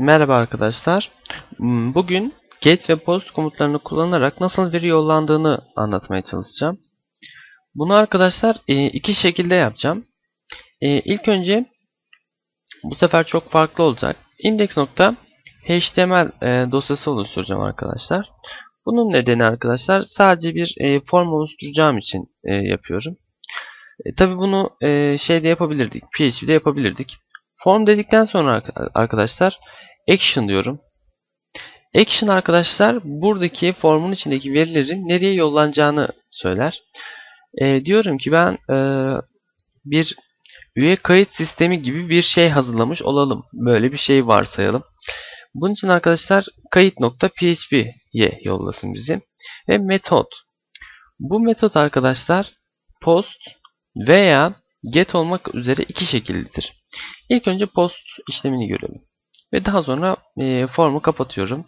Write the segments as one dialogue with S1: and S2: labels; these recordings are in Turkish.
S1: Merhaba arkadaşlar. Hmm, Bugün get ve post komutlarını kullanarak nasıl veri yollandığını anlatmaya çalışacağım. Bunu arkadaşlar e, iki şekilde yapacağım. E, İlk önce bu sefer çok farklı olacak. index.html e, dosyası oluşturacağım arkadaşlar. Bunun nedeni arkadaşlar sadece bir form oluşturacağım için yapıyorum. Tabi bunu şeyde yapabilirdik. PHP'de yapabilirdik. Form dedikten sonra arkadaşlar action diyorum. Action arkadaşlar buradaki formun içindeki verilerin nereye yollanacağını söyler. E, diyorum ki ben e, bir üye kayıt sistemi gibi bir şey hazırlamış olalım. Böyle bir şey varsayalım. Bunun için arkadaşlar kayıt.php'ye yollasın bizi. Ve metot. Bu metot arkadaşlar post veya get olmak üzere iki şekildedir. İlk önce post işlemini görelim. Ve daha sonra e, formu kapatıyorum.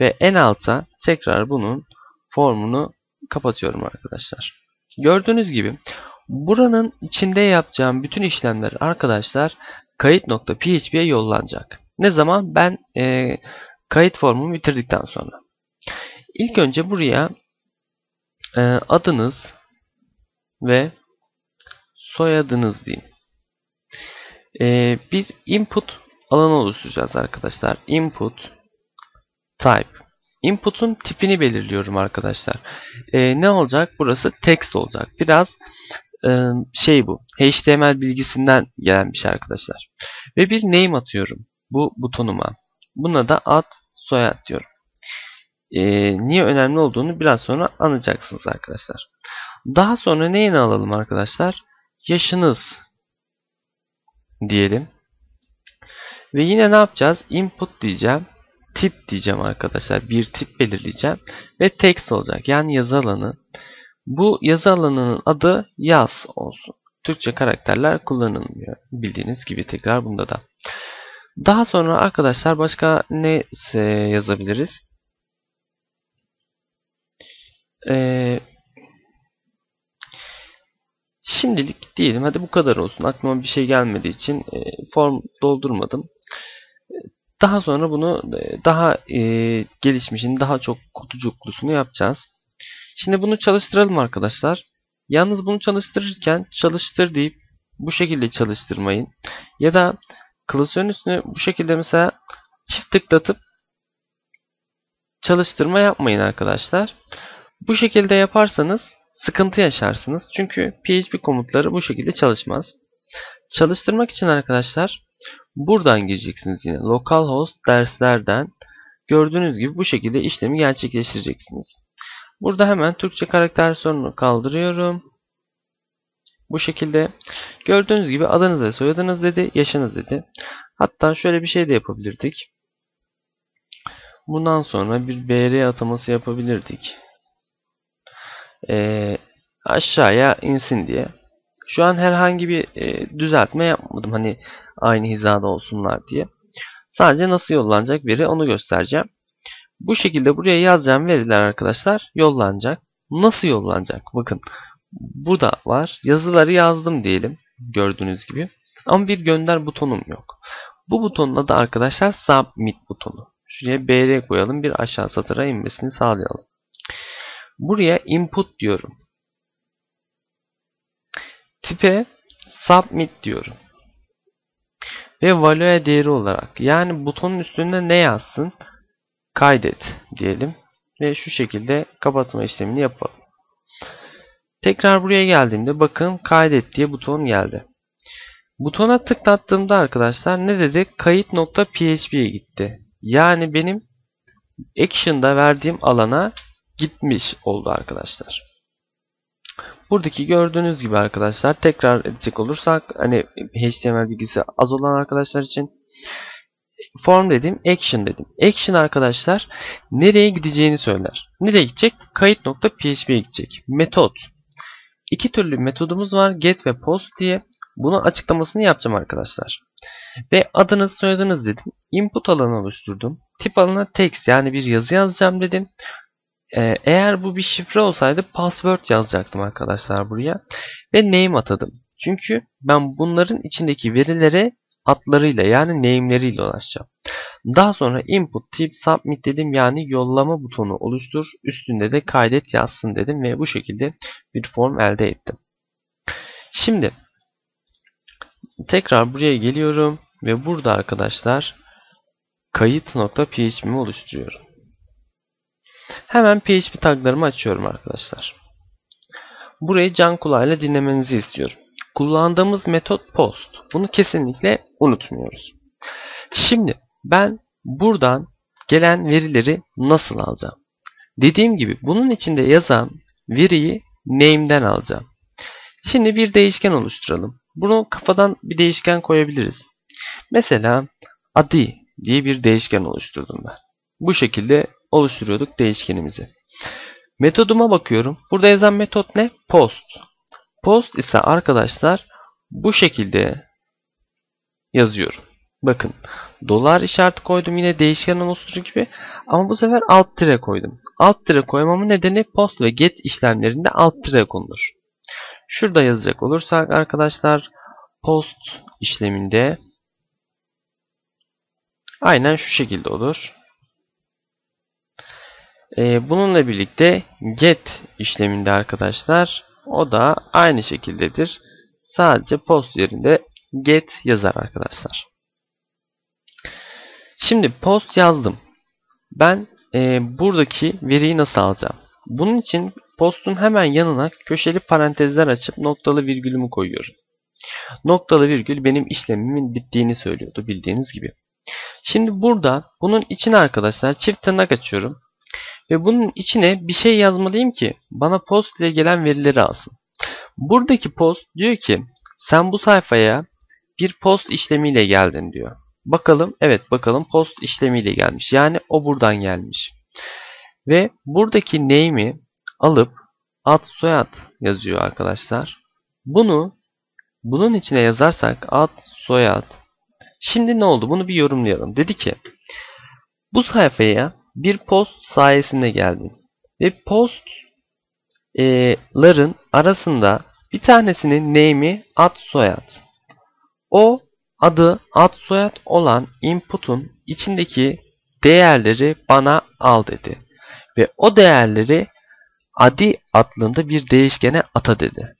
S1: Ve en alta tekrar bunun formunu kapatıyorum arkadaşlar. Gördüğünüz gibi buranın içinde yapacağım bütün işlemler arkadaşlar kayıt.php'ye yollanacak. Ne zaman? Ben e, kayıt formumu bitirdikten sonra. İlk önce buraya e, adınız ve soyadınız diyeyim. E, bir input alanı oluşturacağız arkadaşlar. Input type. Input'un tipini belirliyorum arkadaşlar. E, ne olacak? Burası text olacak. Biraz e, şey bu. HTML bilgisinden gelen bir şey arkadaşlar. Ve bir name atıyorum bu butonuma. Buna da ad soyad diyorum. E, niye önemli olduğunu biraz sonra anlayacaksınız arkadaşlar. Daha sonra neyini alalım arkadaşlar? Yaşınız diyelim. Ve yine ne yapacağız? Input diyeceğim. Tip diyeceğim arkadaşlar. Bir tip belirleyeceğim. Ve text olacak. Yani yazı alanı. Bu yazı alanının adı yaz olsun. Türkçe karakterler kullanılmıyor. Bildiğiniz gibi tekrar bunda da. Daha sonra arkadaşlar başka ne yazabiliriz? Ee, şimdilik diyelim. Hadi bu kadar olsun. Aklıma bir şey gelmediği için e, form doldurmadım. Daha sonra bunu e, daha e, gelişmişini, daha çok kutucuklusunu yapacağız. Şimdi bunu çalıştıralım arkadaşlar. Yalnız bunu çalıştırırken çalıştır deyip bu şekilde çalıştırmayın. Ya da klasörün üstüne bu şekilde mesela çift tıklatıp çalıştırma yapmayın arkadaşlar. Bu şekilde yaparsanız sıkıntı yaşarsınız. Çünkü PHP komutları bu şekilde çalışmaz. Çalıştırmak için arkadaşlar buradan gireceksiniz yine. Localhost derslerden gördüğünüz gibi bu şekilde işlemi gerçekleştireceksiniz. Burada hemen Türkçe karakter sorunu kaldırıyorum. Bu şekilde gördüğünüz gibi adınız ve soyadınız dedi, yaşınız dedi. Hatta şöyle bir şey de yapabilirdik. Bundan sonra bir BR ataması yapabilirdik. Ee, aşağıya insin diye. Şu an herhangi bir e, düzeltme yapmadım. Hani aynı hizada olsunlar diye. Sadece nasıl yollanacak veri onu göstereceğim. Bu şekilde buraya yazacağım veriler arkadaşlar yollanacak. Nasıl yollanacak? Bakın bu da var. Yazıları yazdım diyelim. Gördüğünüz gibi. Ama bir gönder butonum yok. Bu butonun adı arkadaşlar submit butonu. Şuraya BR koyalım. Bir aşağı satıra inmesini sağlayalım. Buraya input diyorum. Tipe submit diyorum. Ve value değeri olarak yani butonun üstünde ne yazsın? Kaydet diyelim. Ve şu şekilde kapatma işlemini yapalım. Tekrar buraya geldiğimde bakın kaydet diye buton geldi. Butona tıklattığımda arkadaşlar ne dedi? Kayıt.php'ye gitti. Yani benim action'da verdiğim alana gitmiş oldu arkadaşlar. Buradaki gördüğünüz gibi arkadaşlar tekrar edecek olursak hani HTML bilgisi az olan arkadaşlar için form dedim, action dedim. Action arkadaşlar nereye gideceğini söyler. Nereye gidecek? Kayıt.php'ye gidecek. Metot. İki türlü metodumuz var. Get ve post diye. Bunun açıklamasını yapacağım arkadaşlar. Ve adınız soyadınız dedim. Input alanı oluşturdum. Tip alanına text yani bir yazı yazacağım dedim. Ee, eğer bu bir şifre olsaydı password yazacaktım arkadaşlar buraya. Ve name atadım. Çünkü ben bunların içindeki verilere adlarıyla yani name'leriyle ulaşacağım. Daha sonra input tip submit dedim yani yollama butonu oluştur. Üstünde de kaydet yazsın dedim ve bu şekilde bir form elde ettim. Şimdi tekrar buraya geliyorum ve burada arkadaşlar kayıt.php'mi oluşturuyorum. Hemen PHP taglarımı açıyorum arkadaşlar. Burayı can kulağıyla dinlemenizi istiyorum. Kullandığımız metot post. Bunu kesinlikle unutmuyoruz. Şimdi ben buradan gelen verileri nasıl alacağım? Dediğim gibi bunun içinde yazan veriyi name'den alacağım. Şimdi bir değişken oluşturalım. Bunu kafadan bir değişken koyabiliriz. Mesela adi diye bir değişken oluşturdum ben. Bu şekilde oluşturuyorduk değişkenimizi. Metoduma bakıyorum. Burada yazan metot ne? Post. Post ise arkadaşlar bu şekilde yazıyorum. Bakın dolar işareti koydum yine değişken oluşturur gibi ama bu sefer alt tire koydum. Alt tire koymamın nedeni post ve get işlemlerinde alt tire konulur. Şurada yazacak olursak arkadaşlar post işleminde aynen şu şekilde olur. Ee, bununla birlikte get işleminde arkadaşlar o da aynı şekildedir. Sadece post yerinde get yazar arkadaşlar. Şimdi post yazdım. Ben e, buradaki veriyi nasıl alacağım? Bunun için postun hemen yanına köşeli parantezler açıp noktalı virgülümü koyuyorum. Noktalı virgül benim işlemimin bittiğini söylüyordu bildiğiniz gibi. Şimdi burada bunun için arkadaşlar çift tırnak açıyorum. Ve bunun içine bir şey yazmalıyım ki bana post ile gelen verileri alsın. Buradaki post diyor ki sen bu sayfaya bir post işlemiyle geldin diyor. Bakalım evet bakalım post işlemiyle gelmiş. Yani o buradan gelmiş. Ve buradaki name'i alıp ad soyad yazıyor arkadaşlar. Bunu bunun içine yazarsak ad soyad. Şimdi ne oldu? Bunu bir yorumlayalım. Dedi ki bu sayfaya bir post sayesinde geldin. Ve postların arasında bir tanesinin name'i ad soyad. O adı ad soyad olan input'un içindeki değerleri bana al dedi. Ve o değerleri adi adlında bir değişkene ata dedi.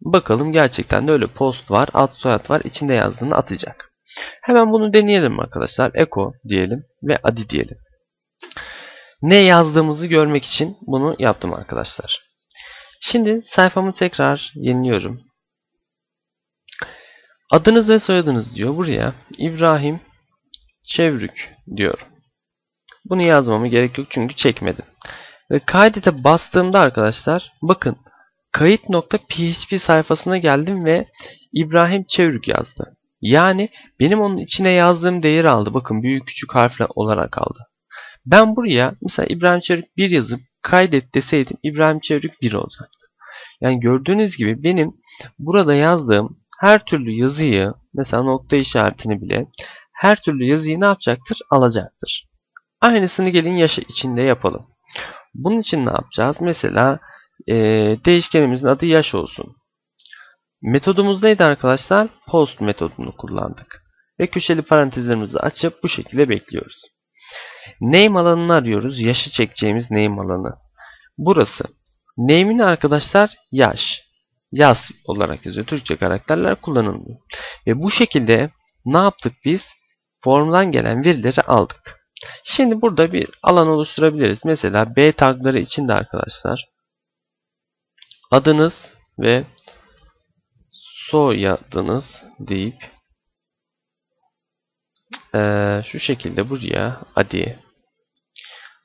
S1: Bakalım gerçekten de öyle post var, ad soyad var, içinde yazdığını atacak. Hemen bunu deneyelim arkadaşlar. Echo diyelim ve adi diyelim. Ne yazdığımızı görmek için bunu yaptım arkadaşlar. Şimdi sayfamı tekrar yeniliyorum. Adınız ve soyadınız diyor buraya. İbrahim Çevrük diyorum. Bunu yazmama gerek yok çünkü çekmedim. Ve kaydete bastığımda arkadaşlar bakın kayıt.php sayfasına geldim ve İbrahim Çevrük yazdı. Yani benim onun içine yazdığım değeri aldı. Bakın büyük küçük harfler olarak aldı. Ben buraya mesela İbrahim Çevrük 1 yazıp kaydet deseydim İbrahim Çevrük 1 olacaktı. Yani gördüğünüz gibi benim burada yazdığım her türlü yazıyı mesela nokta işaretini bile her türlü yazıyı ne yapacaktır? Alacaktır. Aynısını gelin yaş içinde yapalım. Bunun için ne yapacağız? Mesela e, değişkenimizin adı yaş olsun. Metodumuz neydi arkadaşlar? Post metodunu kullandık. Ve köşeli parantezlerimizi açıp bu şekilde bekliyoruz. Name alanını arıyoruz. Yaşı çekeceğimiz name alanı. Burası. Name'in arkadaşlar yaş. Yaz olarak yazıyor. Türkçe karakterler kullanılmıyor. Ve bu şekilde ne yaptık biz? Formdan gelen verileri aldık. Şimdi burada bir alan oluşturabiliriz. Mesela B tagları için de arkadaşlar adınız ve soyadınız deyip ee, şu şekilde buraya adi.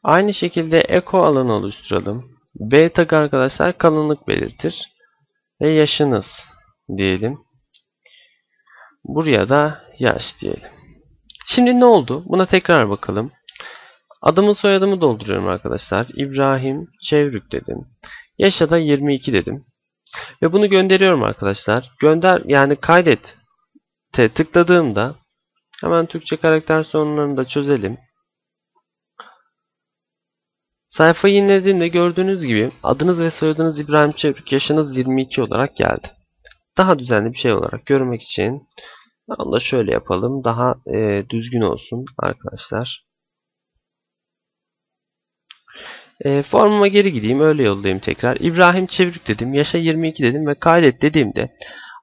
S1: Aynı şekilde eko alanı oluşturalım. B tag arkadaşlar kalınlık belirtir. Ve yaşınız diyelim. Buraya da yaş diyelim. Şimdi ne oldu? Buna tekrar bakalım. Adımı soyadımı dolduruyorum arkadaşlar. İbrahim Çevrük dedim. Yaşa da 22 dedim. Ve bunu gönderiyorum arkadaşlar. Gönder yani kaydet tıkladığımda hemen Türkçe karakter sorunlarını da çözelim. Sayfayı yenilediğimde gördüğünüz gibi adınız ve soyadınız İbrahim Çevrük, yaşınız 22 olarak geldi. Daha düzenli bir şey olarak görmek için Onu da şöyle yapalım. Daha e, düzgün olsun arkadaşlar. E, formuma geri gideyim. Öyle yollayayım tekrar. İbrahim Çevrük dedim. Yaşa 22 dedim ve kaydet dediğimde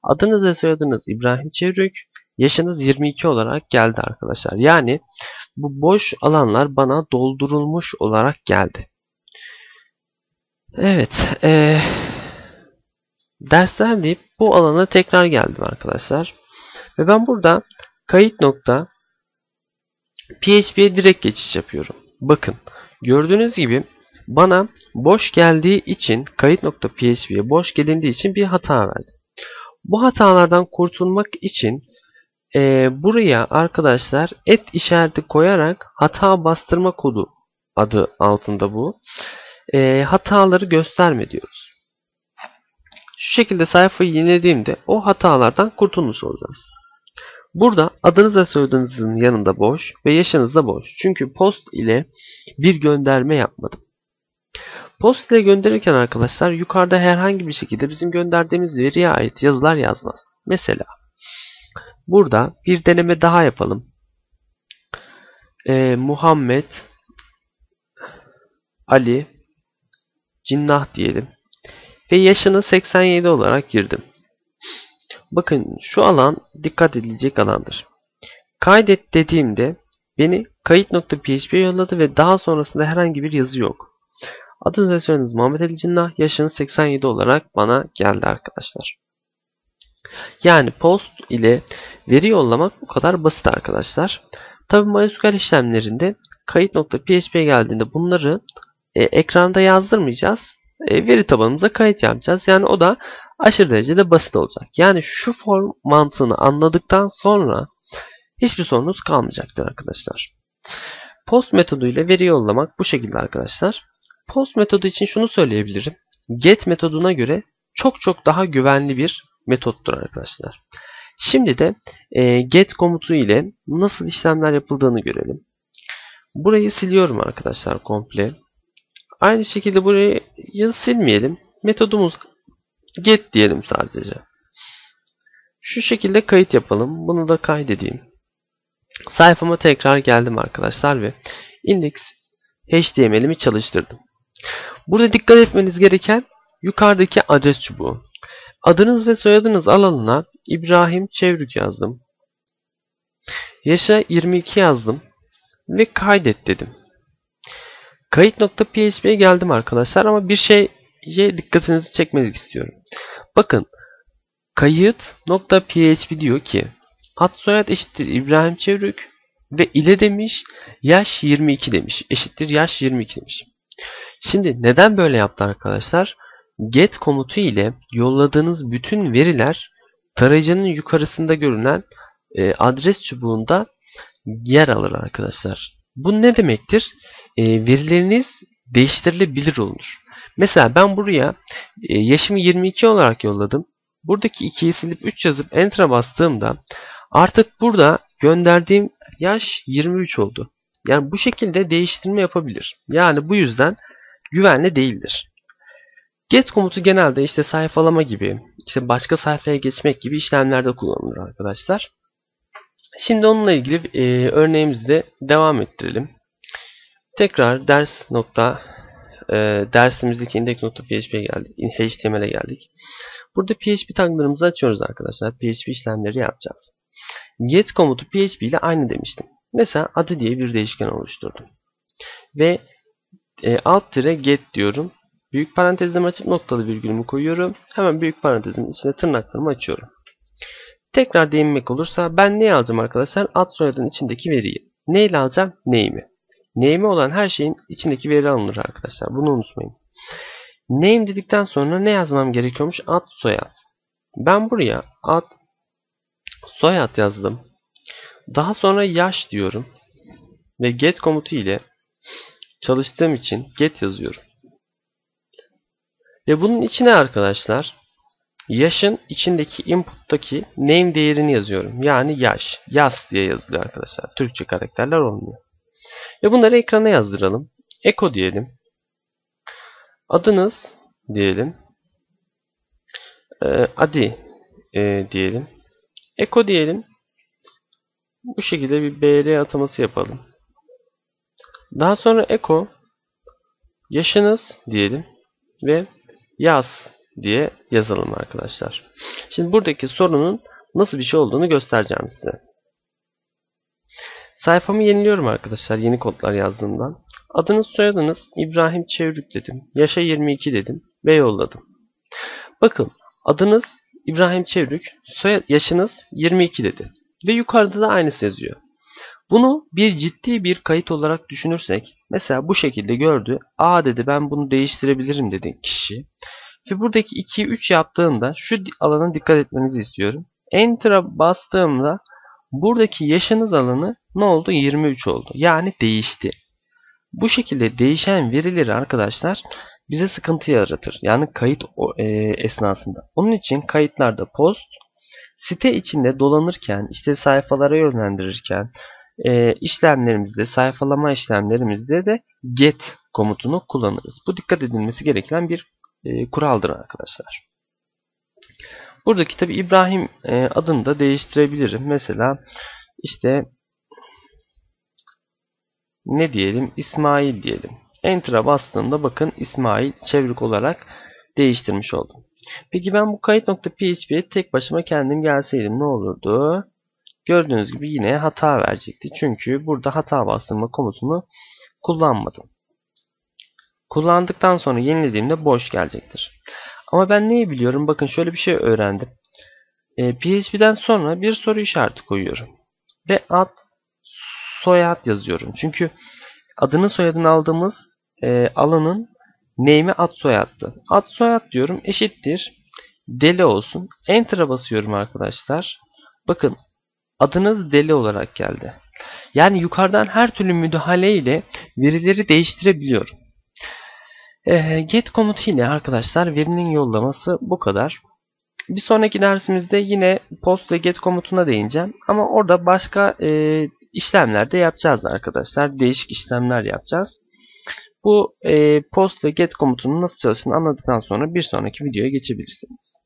S1: adınız ve soyadınız İbrahim Çevrük. Yaşınız 22 olarak geldi arkadaşlar. Yani bu boş alanlar bana doldurulmuş olarak geldi. Evet. E, dersler deyip bu alana tekrar geldim arkadaşlar. Ve ben burada kayıt nokta PHP'ye direkt geçiş yapıyorum. Bakın gördüğünüz gibi bana boş geldiği için kayıt nokta PHP'ye boş gelindiği için bir hata verdi. Bu hatalardan kurtulmak için e, buraya arkadaşlar et işareti koyarak hata bastırma kodu adı altında bu. E, hataları gösterme diyoruz. Şu şekilde sayfayı yenilediğimde o hatalardan kurtulmuş olacağız. Burada adınız ve soyadınızın yanında boş ve yaşınız da boş. Çünkü post ile bir gönderme yapmadım. Post ile gönderirken arkadaşlar yukarıda herhangi bir şekilde bizim gönderdiğimiz veriye ait yazılar yazmaz. Mesela burada bir deneme daha yapalım. Ee, Muhammed Ali Cinnah diyelim. Ve yaşını 87 olarak girdim. Bakın şu alan dikkat edilecek alandır. Kaydet dediğimde beni kayıt.php'ye yolladı ve daha sonrasında herhangi bir yazı yok. Adınız ve Muhammed Ali Cinnah, yaşınız 87 olarak bana geldi arkadaşlar. Yani post ile veri yollamak bu kadar basit arkadaşlar. Tabi MySQL işlemlerinde kayıt.php geldiğinde bunları e, ekranda yazdırmayacağız. E, veri tabanımıza kayıt yapacağız. Yani o da aşırı derecede basit olacak. Yani şu form mantığını anladıktan sonra hiçbir sorunuz kalmayacaktır arkadaşlar. Post metodu ile veri yollamak bu şekilde arkadaşlar. Post metodu için şunu söyleyebilirim. Get metoduna göre çok çok daha güvenli bir metottur arkadaşlar. Şimdi de e, get komutu ile nasıl işlemler yapıldığını görelim. Burayı siliyorum arkadaşlar komple. Aynı şekilde burayı silmeyelim. Metodumuz get diyelim sadece. Şu şekilde kayıt yapalım. Bunu da kaydedeyim. Sayfama tekrar geldim arkadaşlar ve index HTML'imi çalıştırdım. Burada dikkat etmeniz gereken yukarıdaki adres çubuğu. Adınız ve soyadınız alanına İbrahim Çevrük yazdım. Yaşa 22 yazdım ve kaydet dedim. Kayıt.php'ye geldim arkadaşlar ama bir şeye dikkatinizi çekmek istiyorum. Bakın kayıt.php diyor ki ad soyad eşittir İbrahim Çevrük ve ile demiş yaş 22 demiş. Eşittir yaş 22 demiş. Şimdi neden böyle yaptı arkadaşlar? Get komutu ile yolladığınız bütün veriler tarayıcının yukarısında görünen e, adres çubuğunda yer alır arkadaşlar. Bu ne demektir? E, verileriniz değiştirilebilir olur. Mesela ben buraya e, yaşımı 22 olarak yolladım. Buradaki 2'yi silip 3 yazıp Enter'a bastığımda artık burada gönderdiğim yaş 23 oldu. Yani bu şekilde değiştirme yapabilir. Yani bu yüzden güvenli değildir. Get komutu genelde işte sayfalama gibi, işte başka sayfaya geçmek gibi işlemlerde kullanılır arkadaşlar. Şimdi onunla ilgili e, örneğimizde devam ettirelim. Tekrar ders nokta e, dersimizdeki index.php geldik. HTML'e geldik. Burada PHP taglarımızı açıyoruz arkadaşlar. PHP işlemleri yapacağız. Get komutu PHP ile aynı demiştim. Mesela adı diye bir değişken oluşturdum. Ve e, alt tire get diyorum. Büyük parantezlerimi açıp noktalı virgülümü koyuyorum. Hemen büyük parantezin içine tırnaklarımı açıyorum. Tekrar değinmek olursa ben ne alacağım arkadaşlar? Ad soyadın içindeki veriyi. Ne alacağım? Name'i. Name'i olan her şeyin içindeki veri alınır arkadaşlar. Bunu unutmayın. Name dedikten sonra ne yazmam gerekiyormuş? Ad soyad. Ben buraya ad soyad yazdım. Daha sonra yaş diyorum. Ve get komutu ile çalıştığım için get yazıyorum. Ve bunun içine arkadaşlar yaşın içindeki input'taki name değerini yazıyorum. Yani yaş. Yaz diye yazılıyor arkadaşlar. Türkçe karakterler olmuyor. Ve bunları ekrana yazdıralım. Eko diyelim. Adınız diyelim. Ee, adi e, diyelim. Eko diyelim. Bu şekilde bir BR ataması yapalım. Daha sonra eko yaşınız diyelim ve yaz diye yazalım arkadaşlar. Şimdi buradaki sorunun nasıl bir şey olduğunu göstereceğim size. Sayfamı yeniliyorum arkadaşlar yeni kodlar yazdığımdan. Adınız soyadınız İbrahim Çevrük dedim. Yaşa 22 dedim ve yolladım. Bakın adınız İbrahim Çevrük, soyad, yaşınız 22 dedi. Ve yukarıda da aynısı yazıyor. Bunu bir ciddi bir kayıt olarak düşünürsek, mesela bu şekilde gördü. A dedi ben bunu değiştirebilirim dedi kişi. Ve buradaki 2'yi 3 yaptığında şu alana dikkat etmenizi istiyorum. Enter'a bastığımda buradaki yaşınız alanı ne oldu? 23 oldu. Yani değişti. Bu şekilde değişen verileri arkadaşlar bize sıkıntı yaratır. Yani kayıt e, esnasında. Onun için kayıtlarda post site içinde dolanırken işte sayfalara yönlendirirken e, işlemlerimizde sayfalama işlemlerimizde de get komutunu kullanırız. Bu dikkat edilmesi gereken bir e, kuraldır arkadaşlar. Buradaki tabi İbrahim e, adını da değiştirebilirim. Mesela işte ne diyelim? İsmail diyelim. Enter'a bastığımda bakın İsmail çevrik olarak değiştirmiş oldum. Peki ben bu kayıt.php'ye tek başıma kendim gelseydim ne olurdu? Gördüğünüz gibi yine hata verecekti. Çünkü burada hata bastırma komutunu kullanmadım. Kullandıktan sonra yenilediğimde boş gelecektir. Ama ben neyi biliyorum? Bakın şöyle bir şey öğrendim. E, PHP'den sonra bir soru işareti koyuyorum. Ve ad soyad yazıyorum. Çünkü adını soyadını aldığımız e, alanın name'i ad soyaddı. Ad soyad diyorum eşittir. Deli olsun. Enter'a basıyorum arkadaşlar. Bakın adınız deli olarak geldi. Yani yukarıdan her türlü müdahale ile verileri değiştirebiliyorum. E, get komutu ile arkadaşlar verinin yollaması bu kadar. Bir sonraki dersimizde yine post ve get komutuna değineceğim. Ama orada başka e, işlemler de yapacağız arkadaşlar. Değişik işlemler yapacağız. Bu e, post ve get komutunun nasıl çalıştığını anladıktan sonra bir sonraki videoya geçebilirsiniz.